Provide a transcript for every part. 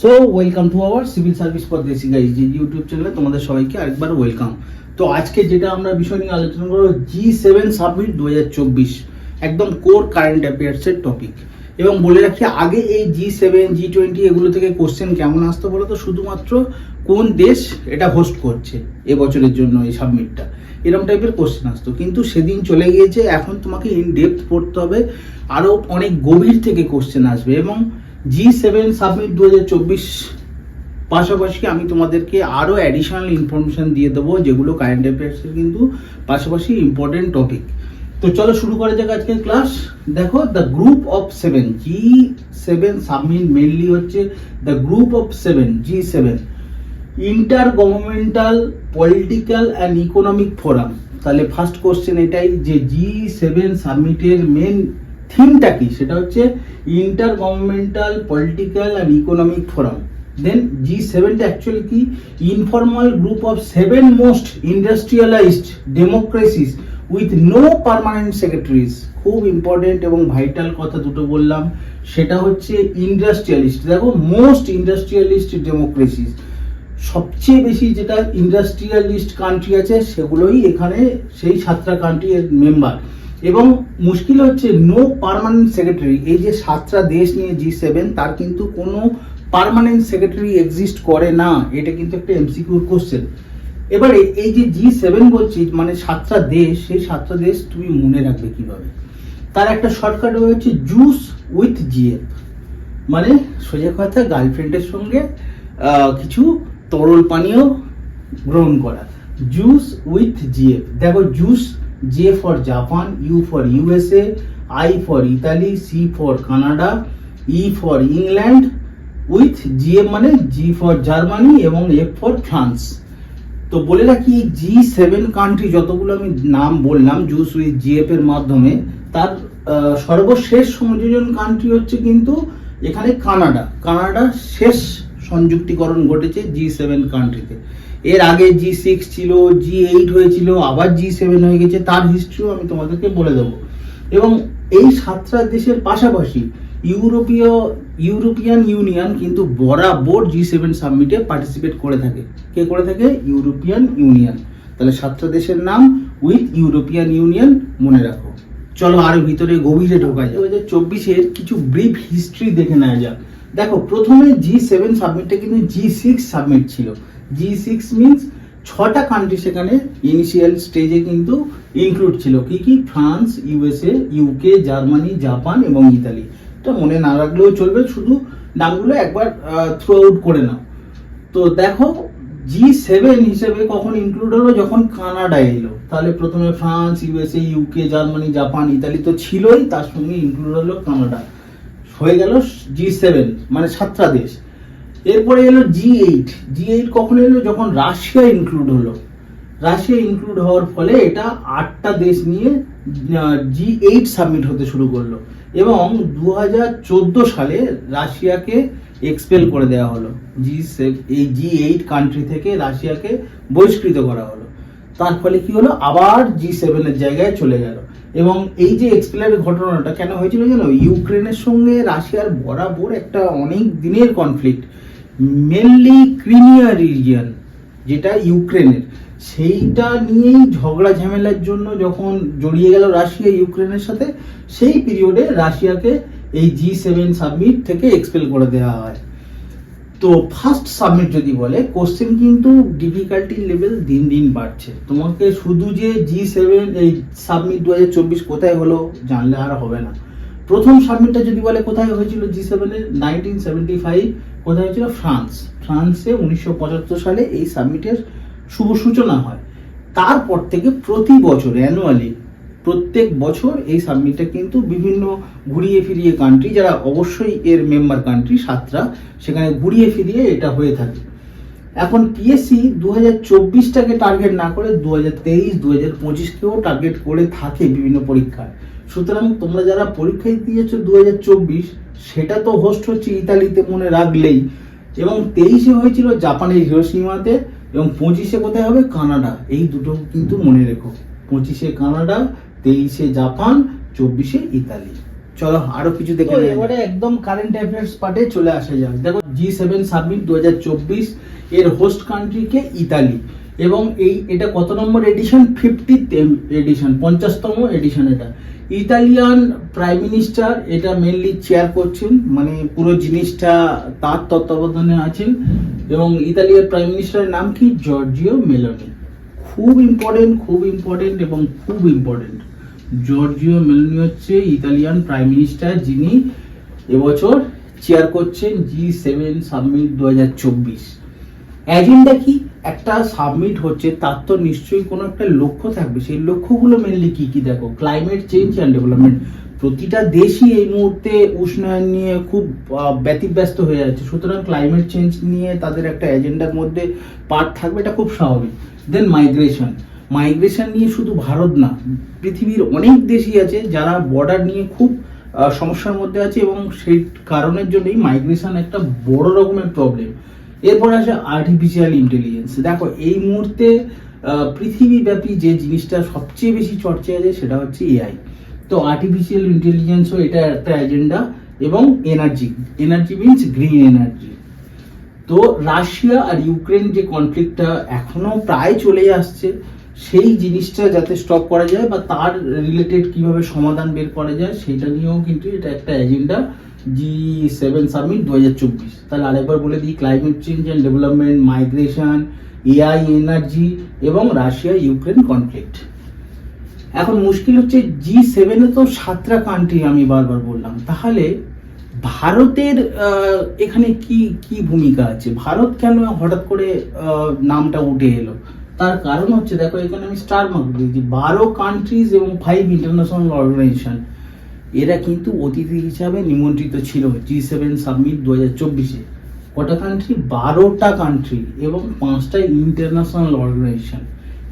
So welcome to our civil service পদ্ধতি guys যে YouTube চ্যানেলে তোমাদের সবাইকে আরেকবার ওয়েলকাম তো আজকে যেটা আমরা বিষয় নিয়ে আলোচনা করব জি সেভেন সাবমিট দু একদম কোর কারেন্ট অ্যাফেয়ার্সের টপিক এবং বলে রাখি, আগে এই জি সেভেন জি টোয়েন্টি এগুলো থেকে কোশ্চেন কেমন আসতো বলো তো? শুধুমাত্র কোন দেশ এটা হোস্ট করছে এবছরের জন্য এই সাবমিটটা এরকম টাইপের কোশ্চেন আসতো। কিন্তু সেদিন চলে গিয়েছে, এখন তোমাকে ইন ডেপথ পড়তে হবে। আরও অনেক গভীর থেকে কোশ্চেন আসবে। এবং জি সেভেন সাবমিট দু হাজার চব্বিশ পাশাপাশি আমি তোমাদেরকে আরও অ্যাডিশনাল ইনফরমেশন দিয়ে দেবো, যেগুলো কারেন্ট অ্যাফেয়ার্সের কিন্তু পাশাপাশি ইম্পর্টেন্ট টপিক তো চলো শুরু করা যাক আজকের ক্লাস দেখো the group of seven G seven summit mainly হচ্ছে the group of seven G seven intergovernmental political and economic forum তাহলে ফার্স্ট কোশ্চেন এটাই যে জি সেভেন সাবমিটের মেন থিমটা কি? সেটা হচ্ছে intergovernmental political and economic forum then G সেভেনটা actually কি? Informal group of seven most industrialized democracies with no permanent secretaries খুব important এবং ভাইটাল কথা দুটো বললাম। সেটা হচ্ছে ইন্ডাস্ট্রিয়ালিস্ট দেখো মোস্ট ইন্ডাস্ট্রিয়ালিস্ট ডেমোক্রেসিস সবচেয়ে বেশি যেটা ইন্ডাস্ট্রিয়ালিস্ট কান্ট্রি আছে, সেগুলোই এখানে সেই সাতটা কান্ট্রি এর মেম্বার এবং মুশকিল হচ্ছে নো পারমানেন্ট সেক্রেটারি এই যে সাতটা দেশ নিয়ে জি সেভেন তার কিন্তু কোনো পার্মানেন্ট সেক্রেটারি এক্সিস্ট করে না, এটা কিন্তু একটা এমসিকিউর কোশ্চেন এবারে এই যে জি সেভেন বলছি মানে সাতটা দেশ, সেই সাতটা দেশ তুমি মনে রাখবে কীভাবে? তার একটা শর্টকাট হচ্ছে জুস উইথ জিএফ মানে সোজা কথা গার্লফ্রেন্ডের সঙ্গে কিছু তরল পানীয় গ্রহণ করা। জুস উইথ জিএফ দেখো juice J for Japan U for U S A I for Italy C for Canada E for England with G F মানে জি ফর জার্মানি এবং এফ ফর ফ্রান্স তো বলে রাখি জি সেভেন কান্ট্রি যতগুলো আমি নাম বললাম জুস উইথ জিএফ এর মাধ্যমে, তার সর্বশেষ সংযোজন কান্ট্রি হচ্ছে কিন্তু এখানে কানাডা কানাডা শেষ সংযুক্তিকরণ ঘটেছে জি সেভেন কান্ট্রিতে এর আগে জি সিক্স ছিল জি এইট হয়েছিল, আবার জি সেভেন হয়ে গেছে, তার হিস্ট্রিও আমি তোমাদেরকে বলে দেবো। এবং এই সাতটা দেশের পাশাপাশি ইউরোপীয়, ইউরোপিয়ান ইউনিয়ন কিন্তু বরাবর জি সেভেন সাবমিটে পার্টিসিপেট করে থাকে। কে করে থাকে? European Union. তাহলে সাতটা দেশের নাম উইথ ইউরোপিয়ান ইউনিয়ন মনে রাখো। চলো আরও ভিতরে গভীরে ঢোকা যায় দু হাজার চব্বিশের কিছু ব্রিফ হিস্ট্রি দেখে নেওয়া যাক। দেখো, প্রথমে জি সেভেন সাবমিটটা কিন্তু জি সিক্স সাবমিট ছিল। জি সিক্স মিনস ছটা কান্ট্রি সেখানে ইনিশিয়াল স্টেজে কিন্তু ইনক্লুড ছিল। কি কি? France U S A U K Germany Japan এবং ইতালি এটা মনে না রাখলেও চলবে, শুধু নামগুলো একবার থ্রু আউট করে নাও। তো দেখো জি সেভেন হিসেবে কখন ইনক্লুড হলো? যখন কানাডা এলো। তাহলে প্রথমে France U S A U K Germany Japan Italy তো ছিলই, তার সঙ্গে ইনক্লুড হলো কানাডা। হয়ে গেল জি সেভেন মানে সাতটা দেশ। এরপরে এলো জি এইট জি এইট কখন এলো? যখন রাশিয়া ইনক্লুড হলো। রাশিয়া ইনক্লুড হওয়ার ফলে এটা আটটা দেশ নিয়ে জি এইট সাবমিট হতে শুরু করল। এবং দু হাজার চোদ্দ সালে রাশিয়াকে এক্সপেল করে দেওয়া হলো। জি এই জি এইট কান্ট্রি থেকে রাশিয়াকে বহিষ্কৃত করা হলো। তার ফলে কি হলো? আবার জি সেভেনের জায়গায় চলে গেল। এবং এই যে এক্সপেলের ঘটনাটা, কেন হয়েছিল জানো? ইউক্রেনের সঙ্গে রাশিয়ার বরাবর একটা অনেক দিনের কনফ্লিক্ট মেনলি ক্রিমিয়া রিজিয়ন যেটা ইউক্রেনের। সেইটা নিয়েই ঝগড়া ঝামেলার জন্য যখন জড়িয়ে গেল রাশিয়া ইউক্রেনের সাথে, সেই পিরিয়ডে রাশিয়াকে এই জি সেভেন সাবমিট থেকে এক্সপেল করে দেওয়া হয়। তো ফার্স্ট সাবমিট যদি বলে কোশ্চেন কিন্তু ডিফিকাল্টি লেভেল দিন দিন বাড়ছে। তোমাকে শুধু যে জি সেভেন এই সাবমিট দু হাজার চব্বিশ কোথায় হলো জানলে আর হবে না। প্রথম সাবমিটটা যদি বলে, কোথায় হয়েছিল জি সেভেনের নাইনটিন সেভেন্টি ফাইভ কোথায় হয়েছিল? ফ্রান্স ফ্রান্সে উনিশশো পঁচাত্তর সালে এই সাবমিটের শুভ সূচনা হয়। তারপর থেকে প্রতি বছর অ্যানুয়ালি প্রত্যেক বছর এই সাবমিটটা কিন্তু বিভিন্ন ঘুরিয়ে ফিরিয়ে কান্ট্রি যারা অবশ্যই এর মেম্বার কান্ট্রি সাতটা, সেখানে ঘুরিয়ে ফিরিয়ে এটা হয়ে থাকে। এখন পিএসসি দু হাজার চব্বিশটাকে টার্গেট না করে দু হাজার তেইশ দু হাজার পঁচিশকেও টার্গেট করে থাকে বিভিন্ন পরীক্ষায়। সুতরাং তোমরা যারা পরীক্ষায় যাচ্ছ দু হাজার চব্বিশ, সেটা তো হোস্ট হচ্ছে ইতালিতে মনে রাখলেই। এবং তেইশে হয়েছিল জাপানের হিরোসীমাতে এবং পঁচিশে কোথায় হবে? কানাডা। এই দুটো কিন্তু মনে রেখো। পঁচিশে কানাডা তেইশে জাপান চব্বিশে ইতালি। চলো আরও কিছু দেখে এবারে একদম কারেন্ট অ্যাফেয়ার্স পার্টে চলে আসা যাক। দেখো জি সেভেন সাবমিট দু হাজার চব্বিশ এর হোস্ট কান্ট্রিকে ইতালি। এবং এই এটা কত নম্বর এডিশন ফিফটি এডিশন পঞ্চাশতম এডিশন এটা। ইতালিয়ান প্রাইম মিনিস্টার এটা মেনলি চেয়ার করছেন মানে পুরো জিনিসটা তার তত্ত্বাবধানে আছেন। এবং ইতালিয়ার প্রাইম মিনিস্টারের নাম কি? জর্জিও মেলোনি খুব ইম্পর্টেন্ট খুব ইম্পর্টেন্ট এবং খুব ইম্পর্টেন্ট জর্জিও মেলোনি হচ্ছে ইতালিয়ান প্রাইম মিনিস্টার যিনি এবছর চেয়ার করছেন জি সেভেন সাবমিট দু হাজার চব্বিশ। এজেন্ডা কি? একটা সাবমিট হচ্ছে, তার তো নিশ্চয়ই কোনো একটা লক্ষ্য থাকবে। সেই লক্ষ্যগুলো মেনলি কি কি দেখো? ক্লাইমেট চেঞ্জ অ্যান্ড ডেভেলপমেন্ট প্রতিটা দেশই এই মুহূর্তে উষ্ণায়ন নিয়ে খুব ব্যতিব্যস্ত হয়ে যাচ্ছে। সুতরাং ক্লাইমেট চেঞ্জ নিয়ে তাদের একটা এজেন্ডার মধ্যে পার্ট থাকবে, এটা খুব স্বাভাবিক। দেন মাইগ্রেশন মাইগ্রেশন নিয়ে শুধু ভারত না, পৃথিবীর অনেক দেশই আছে যারা বর্ডার নিয়ে খুব সমস্যার মধ্যে আছে এবং সেই কারণের জন্যই মাইগ্রেশন একটা বড় রকমের প্রবলেম এরপর আসে আর্টিফিশিয়াল ইন্টেলিজেন্স দেখো, এই মুহূর্তে পৃথিবীব্যাপী যে জিনিসটা সবচেয়ে বেশি চর্চায় আছে সেটা হচ্ছে এআই তো আর্টিফিশিয়াল ইন্টেলিজেন্সও এটা একটা এজেন্ডা এবং energy energy means green energy তো রাশিয়া আর ইউক্রেন যে কনফ্লিক্টটা এখনও প্রায় চলে আসছে সেই জিনিসটা যাতে স্টপ করা যায় বা তার রিলেটেড কীভাবে সমাধান বের করা যায় সেটা নিয়েও কিন্তু এটা একটা এজেন্ডা জি সেভেন সাবমিট দু হাজার চব্বিশ। তাহলে আরেকবার বলে দিই climate change and development migration A I energy এবং রাশিয়া, ইউক্রেন কনফ্লিক্ট এখন মুশকিল হচ্ছে জি সেভেনে তো সাতটা কান্ট্রি আমি বারবার বললাম। তাহলে ভারতের এখানে কি কি ভূমিকা আছে? ভারত কেন হঠাৎ করে নামটা উঠে এলো? তার কারণ হচ্ছে, দেখো, এখানে আমি স্টার মার্ক দিয়েছি বারো কান্ট্রিজ এবং ফাইভ ইন্টারন্যাশনাল অর্গানাইজেশন এরা কিন্তু অতিথি হিসাবে নিমন্ত্রিত ছিল। জি সেভেন সাবমিট দু হাজার চব্বিশে। কটা কান্ট্রি বারোটা কান্ট্রি এবং পাঁচটা ইন্টারন্যাশনাল অর্গানাইজেশন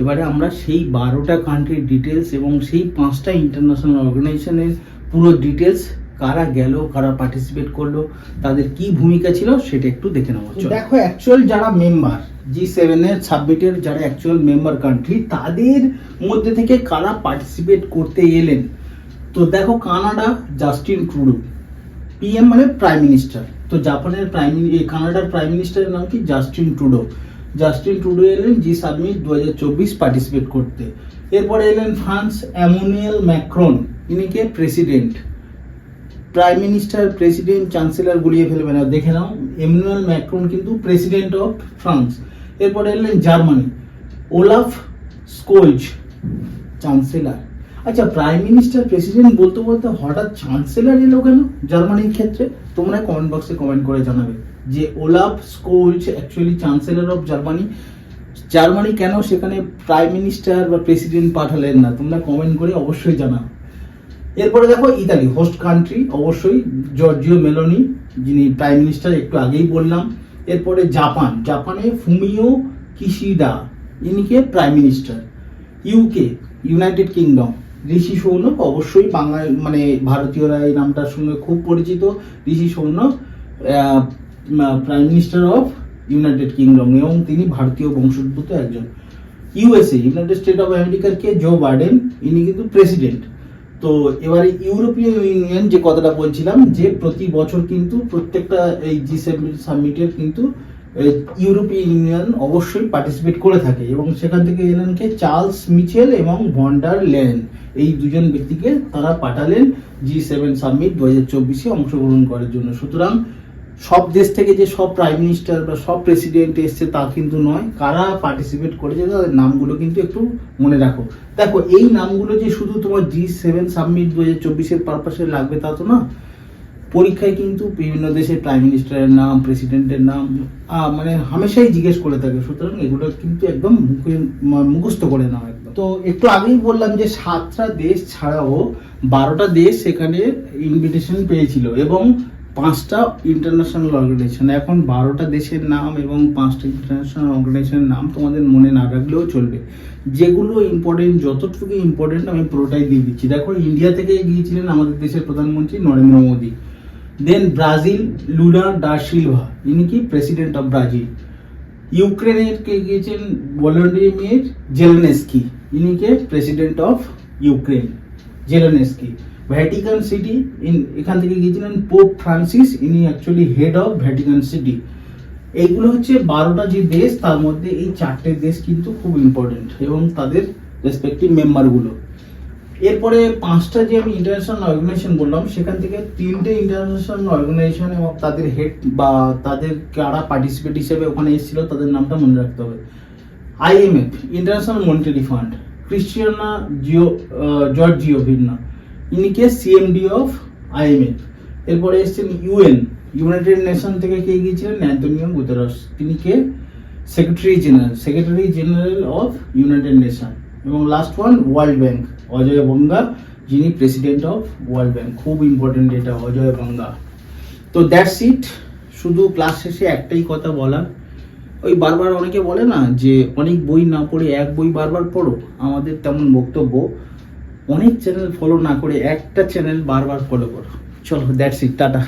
এবারে আমরা সেই বারোটা কান্ট্রির ডিটেলস এবং সেই পাঁচটা ইন্টারন্যাশনাল অর্গানাইজেশনের পুরো ডিটেলস কারা গেল, কারা পার্টিসিপেট করল, তাদের কি ভূমিকা ছিল সেটা একটু দেখে নেব দেখো অ্যাকচুয়াল যারা মেম্বার জি সেভেনের সাবমিটের যারা অ্যাকচুয়াল মেম্বার কান্ট্রি তাদের মধ্যে থেকে কারা পার্টিসিপেট করতে এলেন? তো দেখো, Canada Justin Trudeau P M মানে প্রাইম মিনিস্টার তো জাপানের প্রাইম কানাডার প্রাইম মিনিস্টারের নাম কি? জাস্টিন ট্রুডো জাস্টিন ট্রুডো এলেন জি সাবমিট দু হাজার চব্বিশ পার্টিসিপেট করতে। এরপরে এলেন ফ্রান্স অ্যামোনিয়াল ম্যাক্রন ইনি কে? President prime minister president chancellor গুলিয়ে ফেলবে না। দেখে নাও এমনুয়াল ম্যাক্রন কিন্তু প্রেসিডেন্ট অফ ফ্রান্স এরপরে এলেন জার্মানি ওলাফ স্কোলজ চ্যান্সেলর আচ্ছা প্রাইম মিনিস্টার প্রেসিডেন্ট বলতে বলতে হঠাৎ চ্যান্সেলর এলো কেন জার্মানির ক্ষেত্রে? তোমরা কমেন্ট বক্সে কমেন্ট করে জানাবে যে Olaf Scholz actually chancellor of Germany Germany কেন সেখানে প্রাইম মিনিস্টার বা প্রেসিডেন্ট পাঠালেন না? তোমরা কমেন্ট করে অবশ্যই জানাও। এরপরে দেখো ইতালি হোস্ট কান্ট্রি অবশ্যই জর্জিও মেলোনি যিনি প্রাইম মিনিস্টার একটু আগেই বললাম। এরপরে জাপান, জাপানে Fumio Kishida ইনিকে prime minister U K United Kingdom Rishi Sunak অবশ্যই বাংলায় মানে ভারতীয়রা এই নামটার সঙ্গে খুব পরিচিত। Rishi Sunak prime minister of United Kingdom এবং তিনি ভারতীয় বংশোদ্ভূত একজন। ইউএসএ ইউনাইটেড স্টেট অফ আমেরিকার কে? জো বাইডেন ইনি কিন্তু প্রেসিডেন্ট তো এবারে ইউরোপীয় ইউনিয়ন যে কথাটা বলছিলাম, যে প্রতি বছর কিন্তু প্রত্যেকটা এই জি সেভেন সামিটের কিন্তু ইউরোপীয় ইউনিয়ন অবশ্যই পার্টিসিপেট করে থাকে এবং সেখান থেকে এলেন কে? চার্লস মিচেল এবং ভন্ডার লেন। এই দুজন ব্যক্তিকে তারা পাঠালেন জি সেভেন সামিট দু হাজার চব্বিশে অংশগ্রহণ করার জন্য। সুতরাং সব দেশ থেকে যে সব প্রাইম মিনিস্টার বা সব প্রেসিডেন্ট এসছে তা কিন্তু নয়, কারা পার্টিসিপেট করেছে তাদের নামগুলো কিন্তু একটু মনে রাখো। দেখো, এই নামগুলো যে শুধু তোমার জি সেভেন সাবমিট দু হাজার চব্বিশের পারপাসে লাগবে তা তো না। পরীক্ষায় কিন্তু বিভিন্ন দেশের প্রাইম মিনিস্টারের নাম প্রেসিডেন্টের নাম মানে হামেশাই জিজ্ঞেস করে থাকে, সুতরাং এগুলো কিন্তু একদম মুখে মুখস্থ করে নাও একদম। তো একটু আগেই বললাম যে সাতটা দেশ ছাড়াও বারোটা দেশ সেখানে ইনভিটেশন পেয়েছিল এবং পাঁচটা ইন্টারন্যাশনাল অর্গানাইজেশন এখন বারোটা দেশের নাম এবং পাঁচটা ইন্টারন্যাশনাল অর্গানাইজেশনের নাম তোমাদের মনে না রাখলেও চলবে। যেগুলো ইম্পর্টেন্ট যতটুকু ইম্পর্টেন্ট আমি পুরোটাই দিয়ে দিচ্ছি। দেখো ইন্ডিয়া থেকে গিয়েছিলেন আমাদের দেশের প্রধানমন্ত্রী Narendra Modi. Then Brazil Lula da Silva, ইনি কি প্রেসিডেন্ট অফ ব্রাজিল। ইউক্রেনের কে গিয়েছেন? ভলোডিমির জেলেনস্কি ইনি কে? President of Ukraine Zelenskyy Vatican City in এখান থেকে গিয়েছিলেন পোপ ফ্রান্সিস ইনি actually head of Vatican City এইগুলো হচ্ছে বারোটা যে দেশ, তার মধ্যে এই চারটে দেশ কিন্তু খুব ইম্পর্টেন্ট এবং তাদের রেসপেক্টিভ মেম্বারগুলো এরপরে পাঁচটা যে আমি ইন্টারন্যাশনাল অর্গানাইজেশন বললাম, সেখান থেকে তিনটে ইন্টারন্যাশনাল অর্গানাইজেশন এবং তাদের হেড বা তাদের কারা পার্টিসিপেট হিসেবে ওখানে এসেছিল, তাদের নামটা মনে রাখতে হবে। I M F international monetary fund Kristalina Jio George জিওভিনা ইনি কে? সিএমডি অফ আইএমএফ এরপরে এসেছেন ইউএন ইউনাইটেড নেশন থেকে কে গিয়েছিলেন? Antonio Guterres. তিনি কে? Secretary general secretary general of United nation এবং last one world bank Ajay Banga, যিনি প্রেসিডেন্ট অফ ওয়ার্ল্ড ব্যাংক খুব ইম্পর্টেন্ট এটা, অজয় বঙ্গা। তো দ্যাটস ইট শুধু ক্লাস শেষে একটাই কথা বলার। ওই বারবার অনেকে বলে না যে, অনেক বই না পড়ে এক বই বারবার পড়ো। আমাদের তেমন বক্তব্য অনেক চ্যানেল ফলো না করে একটা চ্যানেল বারবার ফলো করো। চলো দ্যাটস ইট টাটা।